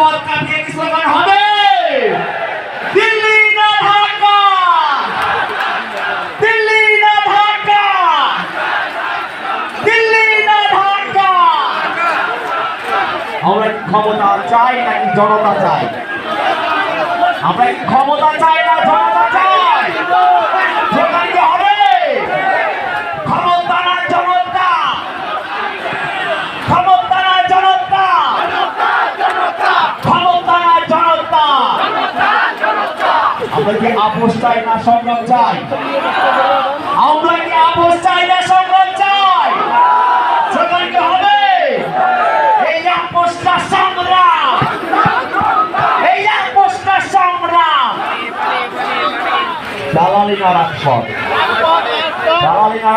রাজপথ কাটিয়ে কি স্লোগান হবে? ক্ষমতা চাই নাকি জনতা চাই? আমরা ক্ষমতা চাই না জনতা চাই স্লোগান কি হবে ক্ষমতা না জনতা ক্ষমতা না জনতা ক্ষমতা না জনতা আমরা আপোষ চাই না সংগ্রাম চাই? আমরা আপোষ চাই না সংগ্রাম চাই? সেখানে হবে? এই আপোষটা সংগ্রাম। এই আপোষটা সংগ্রাম। দালালি না রাজপথ। দালালি না